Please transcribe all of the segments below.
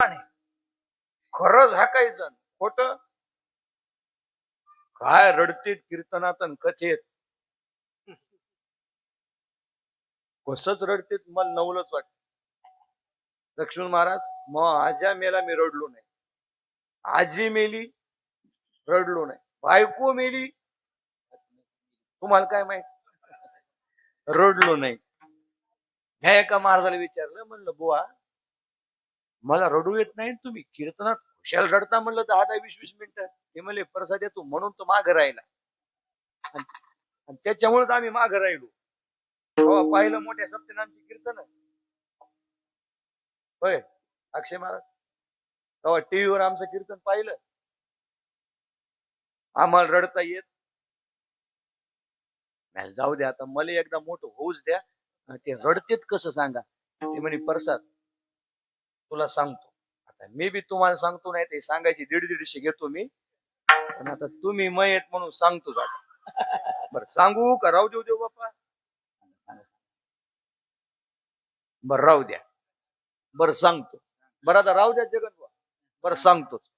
नाही खरं झाकायचं खोट? काय रडतीत कीर्तनात कथेत? कसच रडतीत मला नवलच वाटत. लक्ष्मण महाराज मग आज्या मेला मी रडलो नाही. आजी मेली रडलो नाही. बायको मेली तुम्हाला काय माहीत? रडलो नाही. ह्या एका महाराजाला विचारलं म्हणलं बुवा मला रडू येत नाही तुम्ही कीर्तनात खुशाल रडता म्हणलं दहा दहा वीस वीस मिनिटं. ते म्हणले प्रसाद येतो म्हणून तो माग राहिला. आणि त्याच्यामुळे तर आम्ही माग राहिलो. पाहिलं मोठ्या सत्यनामची कीर्तन. होय अक्षय महाराज. तेव्हा टीव्हीवर आमचं कीर्तन पाहिलं. आम्हाला रडता येत. नाही जाऊ द्या आता मला एकदा मोठं होऊच द्या. ते रडतेत कसं सांगा? ते म्हणे प्रसाद तुला सांगतो. आता मी बी तुम्हाला सांगतो नाही ते सांगायची दीड दीडशे घेतो मी. पण आता तुम्ही मयत म्हणून सांगतो आता बर सांगू का? राहू देऊ देऊ बापा बर राहू द्या. बर सांगतो. बर आता राहू द्या जगन बर सांगतोच.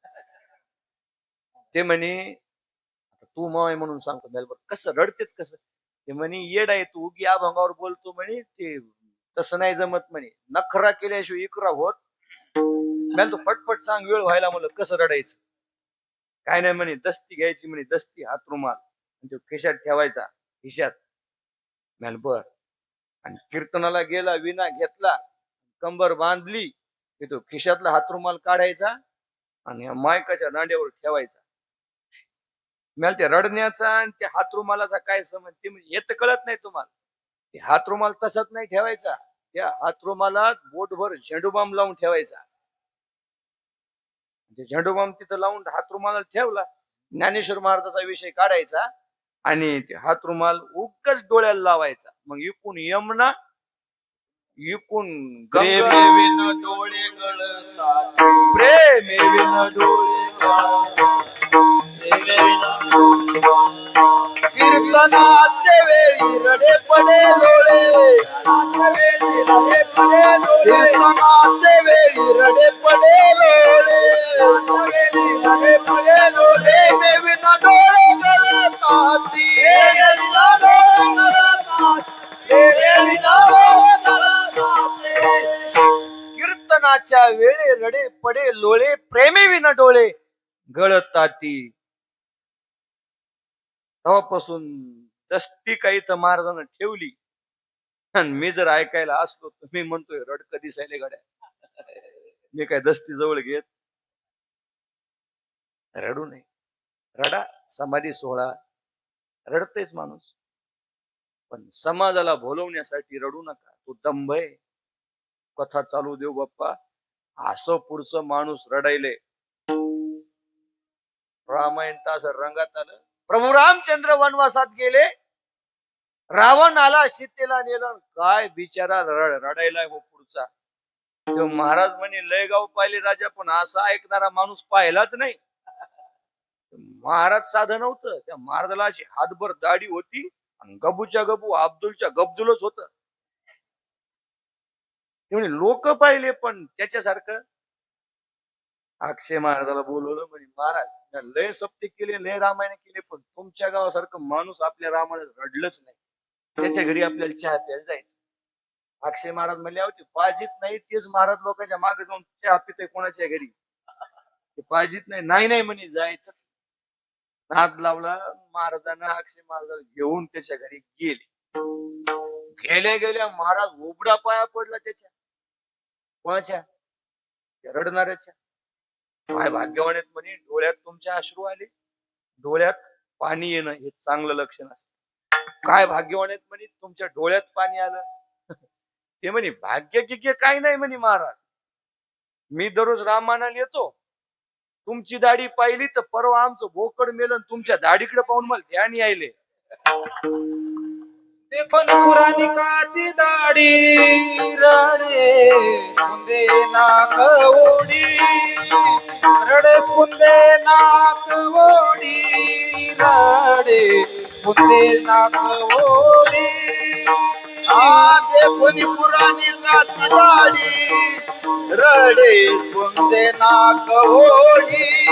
ते म्हणे आता तू मय म्हणून सांगतो. मी कसं रडतेत कसं? ते म्हणे येड आहे तू उगी अभंगावर बोलतो म्हणे ते तसं नाही जमत म्हणे. नखरा केल्याशिवाय इकरा होत मला तू पटपट सांग वेळ व्हायला म्हणलं कसं रडायचं? काय नाही म्हणे दस्ती घ्यायची म्हणे दस्ती हात रुमाल आणि तो खिशात ठेवायचा खिशात. मॅल बर. आणि कीर्तनाला गेला विना घेतला कंबर बांधली की तो खिशातला हात रुमाल काढायचा आणि या मायकाच्या दांड्यावर ठेवायचा. मला ते रडण्याचा आणि त्या हातरुमालाचा काय समज ते म्हणजे येत कळत नाही तुम्हाला. ते हातरुमाल तसाच नाही ठेवायचा. त्या हातरुमाला बोटभर झेंडूबाम लावून ठेवायचा. ते झेंडूबाम तिथं लावून हातरुमाला ठेवला ज्ञानेश्वर महाराजाचा विषय काढायचा आणि ते हातरुमाल उगच डोळ्याला लावायचा. मग इकून यमुना इकून प्रेमेविन डोळे गळतात. प्रेमेविन डोळे कीर्तनाचे वेळी रडे पडे कीर्तनाचे वेळी रडे पडे डोळे गळताती कीर्तनाच्या वेळे रडे पडे लोळे प्रेमी विन डोळे गळताती. तेव्हापासून दस्ती काही तर महाराजांना ठेवली. आणि मी जर ऐकायला असलो तर मी म्हणतोय रडक दिसायले गड्या. मी काय दस्ती जवळ घेत? रडू नये. रडा समाधी सोहळा. रडतेच माणूस. पण समाजाला बोलवण्यासाठी रडू नका. तो दंभ आहे. कथा चालू देऊ बाप्पा. असं पुढचं माणूस रडायले. रामायण तास रंगात आलं. प्रभू रामचंद्र वनवासात गेले. रावण आला सीतेला नेलं काय बिचारा रड रडायला हो पुढचा. तो महाराज म्हणे लय गाव पाहिले राजा पण असा ऐकणारा माणूस पाहिलाच नाही. महाराज साधं नव्हतं त्या महाराजाला अशी हातभर दाढी होती आणि गबूच्या गबू अब्दुलच्या गब्दुलच होत. लोक पाहिले पण त्याच्यासारखं. अक्षय महाराजाला बोलवलं म्हणे महाराज लय सप्ते केले लय रामायण केले पण तुमच्या गावासारखं माणूस आपल्या रामायणात रडलंच नाही. त्याच्या घरी आपल्याला चहा प्यायला जायचं. अक्षय महाराज म्हणले होते पाजित नाही तेच महाराज लोकांच्या मागे जाऊन चहा पितोय कोणाच्या घरी? ते पाजित नाही नाही नाही म्हणे जायचंच नाद लावला महाराजांना अक्षय महाराज घेऊन त्याच्या घरी गेले. गेल्या गेल्या महाराज उबडा पाया पडला त्याच्या. कोणाच्या? रडणाऱ्याच्या. काय भाग्यवान आहेत म्हणे डोळ्यात तुमच्या अश्रू आले. डोळ्यात पाणी येणं हे चांगलं लक्षण असतं. काय भाग्यवान आहेत म्हणे? तुमच्या डोळ्यात पाणी आलं. ते म्हणे भाग्य गिग्य काही नाही म्हणे महाराज. मी दररोज रामानाला येतो. तुमची दाढी पाहिली तर परवा आमचं बोकड मेलन तुमच्या दाढीकडे पाहून मला ध्यान यायले. ते पण पुराणिकाची दाढी. रडे कुंदे नाक ओढी. रडे कुंदे नाक ओढी. रडे कुंदे नाक ओढी. आ ते पण पुराणी काची दाढी रडे स्पुंदे नाक ओढी.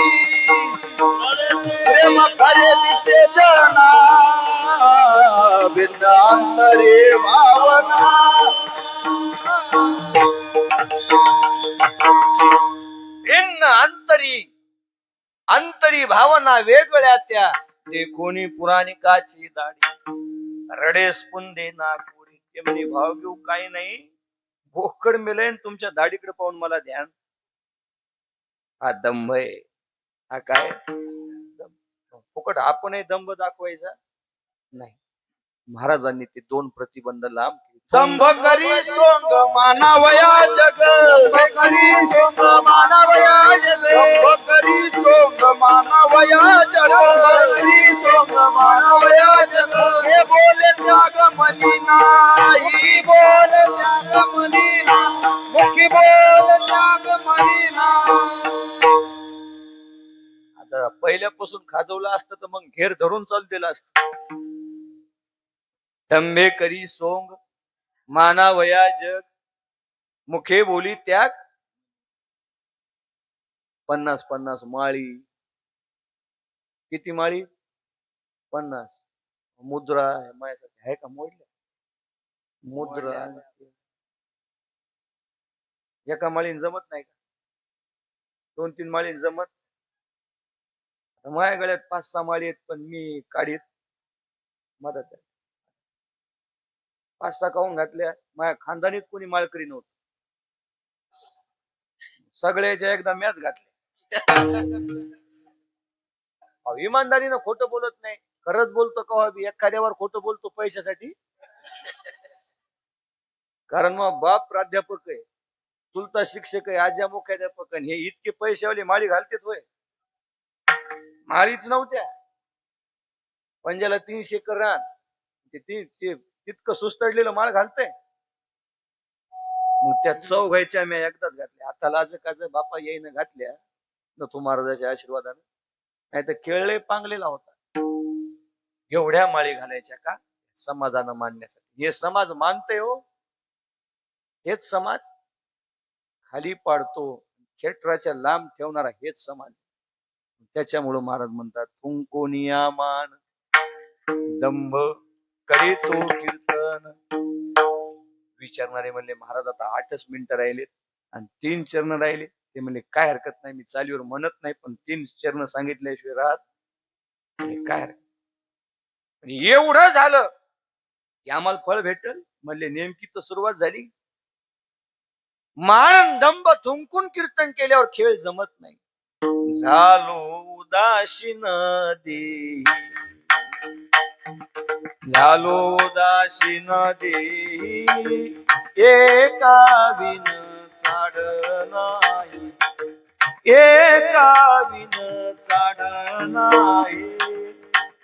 प्रेम खरे दिसे जना भिन्न अंतरे भावना. भिन्न अंतरी अंतरी भावना वेगळ्या त्या ते कोणी पुराणिकाची दाढी. रडे स्पुंदे ना कोणी भाव घेऊ काही नाही. बोकड मिळेल तुमच्या दाढीकडे पाहून मला ध्यान. हा दंभ आहे. हा काय? फुकट आपणही दंभ दाखवायचा? नाही. महाराजांनी ते दोन प्रतिबंध लांब केले. दंभ करी सोंग मानावया जग. बसून खाजवलं असतं तर मग घेर धरून चाललेलं असत. दंभे करी सोंग मानावया जग मुखे बोली त्याग. पन्नास पन्नास माळी. किती माळी? पन्नास. मुद्रा माझ्यासाठी. आहे का मोडल्या मुद्रा. एका माळीन जमत नाही का? दोन तीन माळीन जमत? आता माझ्या गळ्यात पाच सहा माळी आहेत पण मी काढीत मदत आहे. पाच सहा काहून घातल्या? माझ्या खानदानीत कोणी माळकरी नव्हतं. सगळ्याच्या एकदा मॅच घातल्या. अहो, इमानदारीनं खोटं बोलत नाही. खरंच बोलतो का हो बी एखाद्यावर खोटं बोलतो पैशासाठी? कारण मग बाप प्राध्यापक आहे. चुलता शिक्षक आहे आज्या मुख्याध्यापक आहे. हे इतके पैशावाले माळी घालतेत होय. माळीच नव्हत्या. पण ज्याला तीनशे एकर रान. ते तितकं सुस्तडलेलं माळ घालतंय. मग त्या चव घ्यायच्या मी एकदाच घातल्या आता लाज काज बापा येईन घातल्या. न तू महाराजाच्या आशीर्वादाने. नाही तर खेळले पांगलेला होता. एवढ्या माळी घालायच्या का? समाजानं मानण्यासाठी. हे समाज मानते हो. हेच समाज खाली पाडतो. खेटराच्या लांब ठेवणारा हेच समाज. त्याच्यामुळं महाराज म्हणतात थुंकोनिया मान दंभ करीतो कीर्तन. विचारणारे म्हणले महाराज आता आठच मिनिटं राहिलेत आणि तीन चरण राहिले ते म्हणले काय हरकत नाही मी चालीवर म्हणत नाही पण तीन चरण सांगितल्याशिवाय राहत काय हरकत एवढं झालं की आम्हाला फळ भेटल. म्हणले नेमकी तर सुरुवात झाली. मान दंभ थुंकून कीर्तन केल्यावर खेळ जमत नाही. झालो उदासीन दे झालो उदासीन दे एका विन चाड नाही एका विन चाड नाही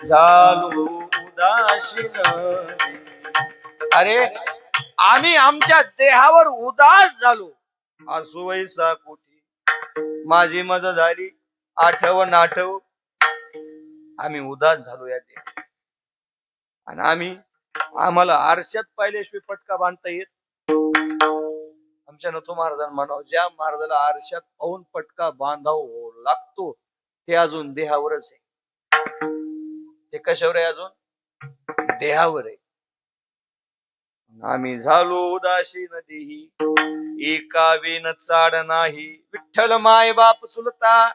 झालो उदासीन अरे आम्ही आमच्या देहावर उदास झालो. असो वैसा माझी मजा झाली. आठव नाठव आम्ही उदास झालो या ते आणि आम्ही आम्हाला आरशात पाहिल्याशिवाय पटका बांधता येत. आमच्या नतो महाराजांना म्हणाव ज्या महाराजाला आरशात पाहून पटका बांधाव लागतो ते अजून देहावरच आहे. ते कशावर आहे अजून? देहावर आहे. आम्ही झालो उदासीन देही. एका विन चाड नाही. विठ्ठल माय बाप चुलता.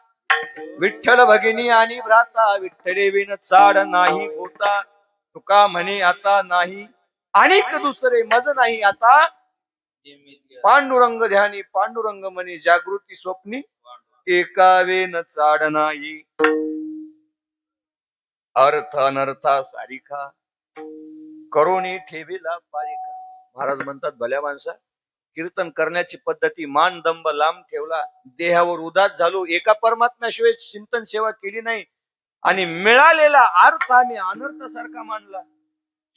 विठ्ठल भगिनी आणि भ्राता. विठ्ठले वेन चाड नाही होता. तुका म्हणे आता नाही. अनेक दुसरे मज नाही आता. पांडुरंग ध्यानी पांडुरंग म्हणे जागृती स्वप्नी. एका वेन चाड नाही. अर्थ अनर्था सारिका. करोनी ठेवीला पारिका. महाराज म्हणतात भल्या माणसा कीर्तन करण्याची पद्धती मानदंब लांब ठेवला देहावर उदास झालो एका परमात्म्याशिवाय चिंतन सेवा केली नाही आणि मिळालेला अर्थ आम्ही अनर्थासारखा मानला.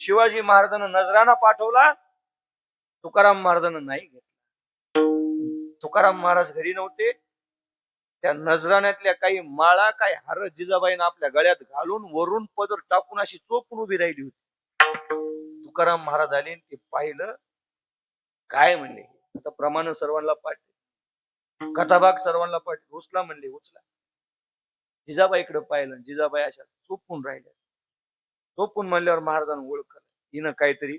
शिवाजी महाराजांना नजराना पाठवला तुकाराम महाराजांना नाही घेतला. तुकाराम महाराज घरी नव्हते. त्या नजराण्यातल्या काही माळा काही हार जिजाबाईनं आपल्या गळ्यात घालून वरून पदर टाकून अशी चोपून उभी राहिली होती. तुकाराम महाराज आले ते पाहिलं काय म्हणले आता प्रमाण सर्वांना पाठ. कथाभाग सर्वांना पाठ. उचला म्हणले उचला. जिजाबाईकडे पाहिलं जिजाबाई अशा चोपून राहिल्या. चोपून म्हणल्यावर महाराजांना ओळखलं हिनं काहीतरी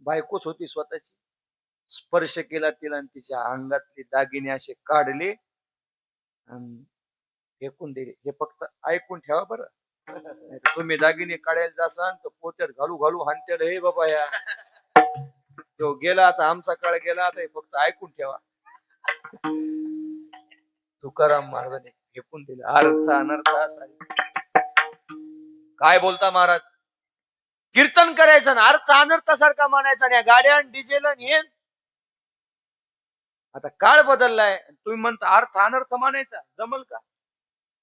बायकोच होती स्वतःची. स्पर्श केला तिला आणि तिच्या अंगातले दागिने असे काढले आणि फेकून दिले. हे फक्त ऐकून ठेवा बरं. तुम्ही दागिने काढायला जासान तर पोत्यात घालू घालू हानत्याला हे बाबा या. तो गेला आता आमचा काळ गेला आता हे फक्त ऐकून ठेवा. तुकाराम महाराजांनी फेकून दिलं. अर्थ अनर्थ काय बोलता महाराज? कीर्तन करायचं ना अर्थ अनर्थासारखा मानायचा नाही गाड्या डिझेल हे. आता काळ बदललाय. तुम्ही म्हणता अर्थ अनर्थ मानायचा जमल का?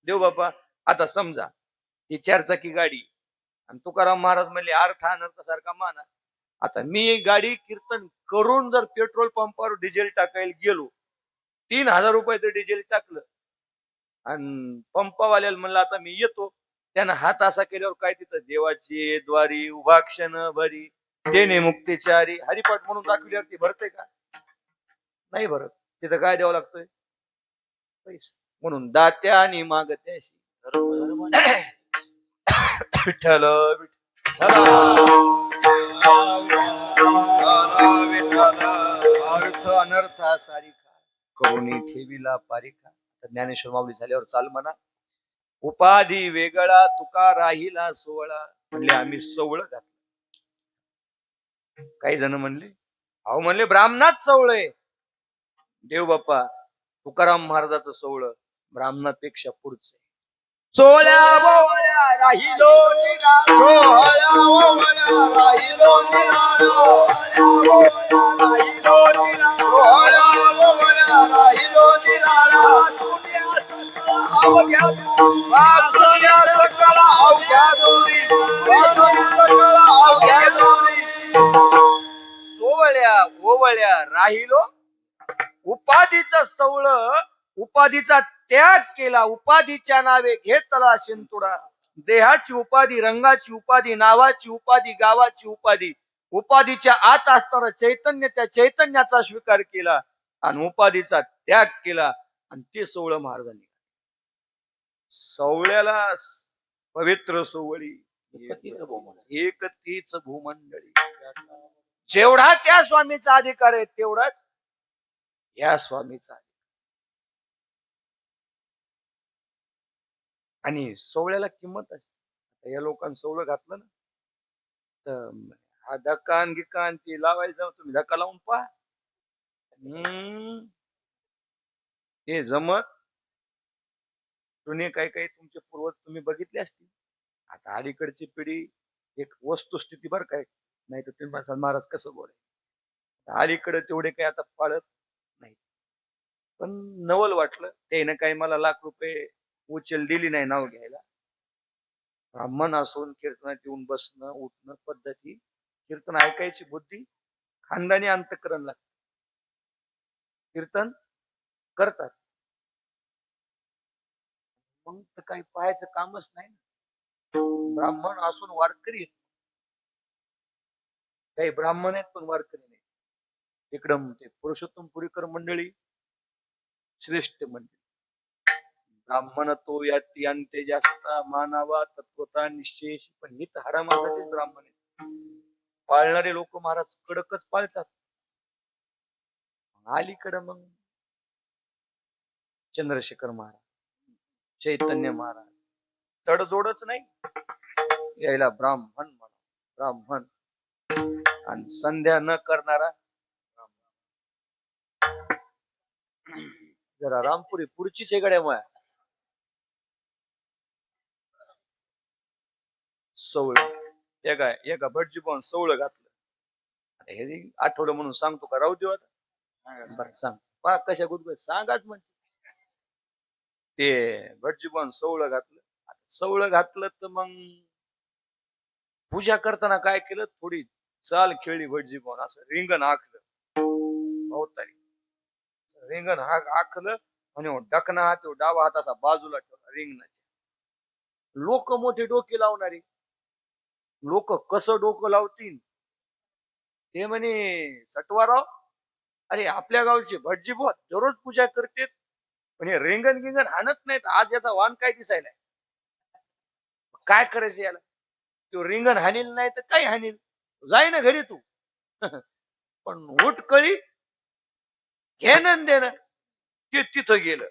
देव बाबा आता समजा ही चारचाकी गाडी. आणि तुकाराम महाराज म्हणले अर्थ अनर्थासारखा माना. आता मी गाडी कीर्तन करून जर पेट्रोल पंपावर डिझेल टाकायला गेलो तीन हजार रुपयाचं डिझेल टाकलं. आणि पंपावाल्याला म्हणलं आता मी येतो. त्यानं हात असा केल्यावर काय तिथं? देवाची द्वारी उभाक्षण भरी तेने मुक्तीचारी हरिपाठ म्हणून दाखवल्यावर ती भरते का? नाही भरत. तिथं काय द्यावं लागतोय? पैसे. म्हणून दात्या आणि मागत्याशी विठ्ठल. अर्थ अनर्था सारिखा करुणी ठेवीला पारिका. ज्ञानेश्वर माऊली झाल्यावर चाल म्हणा. उपाधी वेगळा तुका राहिला सोहळा म्हणले आम्ही सोवळ घातलं. काही जण म्हणले अहो म्हणले ब्राह्मणात सोवळ देव बाप्पा तुकाराम महाराजाचं सोहळं ब्राह्मणापेक्षा पुढचं बोहळ्या राहिलो ओवळ्या राहिलो. सोवळ्या ओवळ्या राहिलो. उपाधीचा सवळ उपाधीचा त्याग केला उपाधीच्या नावे घेतला शिंतुडा. देहाची उपाधी रंगाची उपाधी नावाची उपाधी गावाची उपाधी. उपाधीच्या आत असताना चैतन्य त्या चैतन्याचा स्वीकार केला आणि उपाधीचा त्याग केला आणि ते सोहळ महाराजांनी सवळ्याला पवित्र सोवळी. एक तीच भूमंडळी. जेवढा त्या स्वामीचा अधिकार आहे तेवढाच या स्वामीचा आणि सोवळ्याला किंमत असते. आता या लोकांनी सोवळं घातलं ना तर हा धक्का गिकान गिक्का आणि ते लावायला जाऊ तुम्ही धक्का लावून पहा. हे जमत. जुने काही काही तुमचे पूर्वज तुम्ही बघितले असतील. आता अलीकडची पिढी एक वस्तुस्थिती बर काय नाही तर तुम्ही म्हणसाल महाराज कसं बोलाय अलीकडे तेवढे काही आता पाळत नाही पण नवल वाटलं त्यानं काही मला लाख रुपये उचल दिली नाही नाव घ्यायला. ब्राह्मण असून कीर्तनात येऊन बसणं उठणं पद्धती कीर्तन ऐकायची बुद्धी खानदानी अंतकरण लागत. कीर्तन करतात. मग तर काही पाहायचं कामच नाही ब्राह्मण असून वारकरी. काही ब्राह्मण आहेत पण वारकरी नाही इकडं ते पुरुषोत्तम पुरीकर मंडळी श्रेष्ठ मंडळी. ब्राह्मण तो याती जास्त मानावा तत्वता निश्चयशी पण ही तर हाडा मासाचेच ब्राह्मण आहेत. पाळणारे लोक महाराज कडकच पाळतात. अलीकडं मग चंद्रशेखर महाराज चैतन्य महाराज तडजोडच नाही. यायला ब्राह्मण म्हणा ब्राह्मण. आणि संध्या न करणारा जरा रामपुरी पुढचीच आहे गड्या माया. सवळ एका एका भटजी पाहून सवळ घातलं? हे आठवलं म्हणून सांगतो का? राहू देऊ आता. सांग पा कशा गुदगुद सांगाच म्हण. ते भटजी पाहून सवळ घातलं. आता सवळ घातलं तर मग पूजा करताना काय केलं? थोडी चाल खेळली भटजी पाहून. असं रिंगण आखलं. अवतारी. रिंगण हाक आखलं आणि डकना हात डावा हात असा बाजूला ठेवला रिंगणाच्या. लोक मोठे डोके लावणारे. लोक कसं डोकं लावतील? ते म्हणे सटवाराव अरे आपल्या गावचे भटजी बुवा दररोज पूजा करतेत पण हे रेंगण गिंगण आणत नाहीत. आज याचा वाण काय दिसायलाय? काय करायचं याला? तो रिंगण हानील नाही तर काय हानील जाय ना घरी तू. पण ओट कळी घेणं देणं ते तिथं गेलं.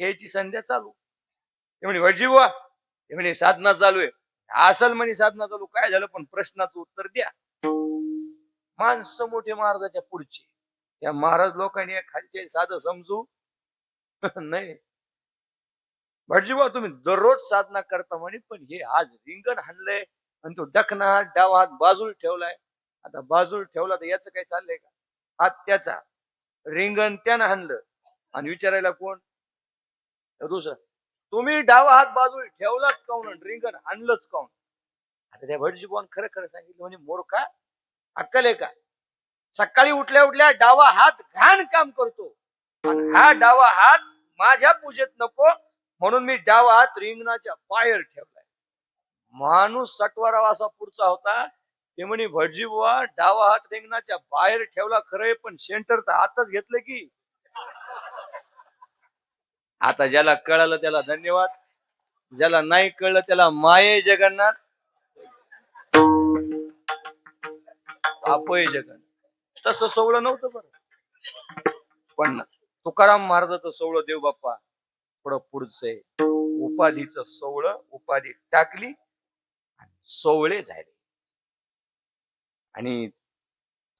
यायची संध्या चालू. ते म्हणे भटजी बुवा म्हणे साधना चालू आहे. असल म्हणे साधना चालू काय झालं पण प्रश्नाचं उत्तर द्या. माणसं मोठे महाराजाच्या पुढचे. या महाराज लोकांनी खालचे साधं समजू. नाही. भटजी बुवा तुम्ही दररोज साधना करता म्हणे पण हे आज रिंगण हाणलंय आणि तो डकना हात डावा हात बाजूला ठेवलाय. आता बाजूला ठेवला तर याचं काय चाललंय का? हात त्याचा रिंगण त्यानं हाणलं. आणि विचारायला कोण? दुसरं. तुम्ही डावा हात बाजूला ठेवलाच काऊन आणि रिंगण आणलंच काऊन? आता त्या भटजी खरं खरं सांगितलं म्हणजे मोरखा अक्कल आहे का? सकाळी उठल्या उठल्या डावा हात घाण काम करतो. आणि हा डावा हात माझ्या पूजेत नको म्हणून मी डावा हात रिंगणाच्या बाहेर ठेवलाय. माणूस सटवारावा असा पुढचा होता ते म्हणे भटजी बुवा डावा हात रिंगणाच्या बाहेर ठेवला खरंय पण सेंटर तर आताच घेतलं की आता ज्याला कळालं त्याला धन्यवाद. ज्याला नाही कळलं त्याला माये जगन्नाथ. अपय जगन्नाथ. तसं सोवळं नव्हतं बरं. पण तुकाराम महाराजाचं सोवळं देव बाप्पा थोडं पुढचंय उपाधीचं सोवळं उपाधी टाकली सोवळे झाले. आणि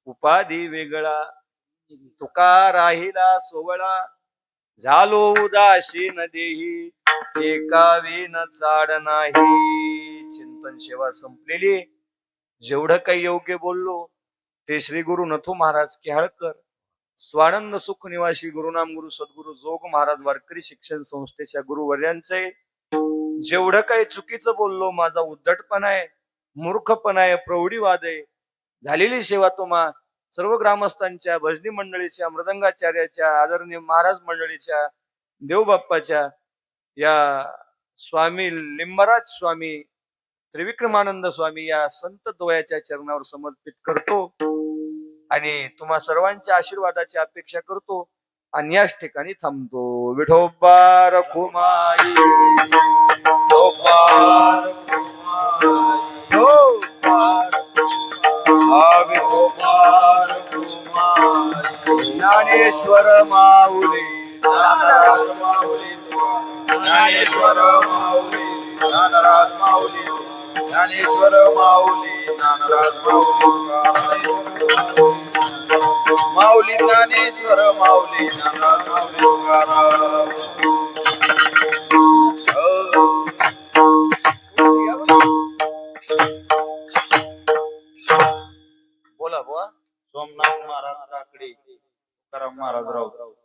उपाधी वेगळा. तुका राहिला सोवळा. झालो उदासीन देही एका न चाड नाही. चिंतन सेवा संपलेली. जेवढं काही योग्य बोललो ते श्री गुरु नथू महाराज केहाळकर स्वानंद सुख निवासी गुरुनाम गुरु सद्गुरु जोग महाराज वारकरी शिक्षण संस्थेच्या गुरुवर्यांचे जेवढं काही चुकीचं बोललो माझा उद्धटपणा आहे मूर्खपणा आहे प्रौढीवाद आहे झालेली सेवा तुम्हा सर्व ग्रामस्थांच्या भजनी मंडळीच्या मृदंगाचार्याच्या आदरणीय महाराज मंडळीच्या देवबाप्पाच्या या स्वामी लिंबराज स्वामी त्रिविक्रमानंद स्वामी या संत द्वयाच्या चरणावर समर्पित करतो आणि तुम्हा सर्वांच्या आशीर्वादाची अपेक्षा करतो आणि याच ठिकाणी थांबतो. विठोबा रखुमाई. विठोबा विठोबा हा विठोबा ज्ञानेश्वर माऊली माऊली ज्ञानेश्वर माऊली ज्ञानराज माऊली ज्ञानेश्वर माऊली ज्ञानराज माऊली माऊली ज्ञानेश्वर माऊली ज्ञानराज माऊली तुकाराम बोला बुवा सोमनाथ महाराज काकडे तुकाराम महाराज राऊत.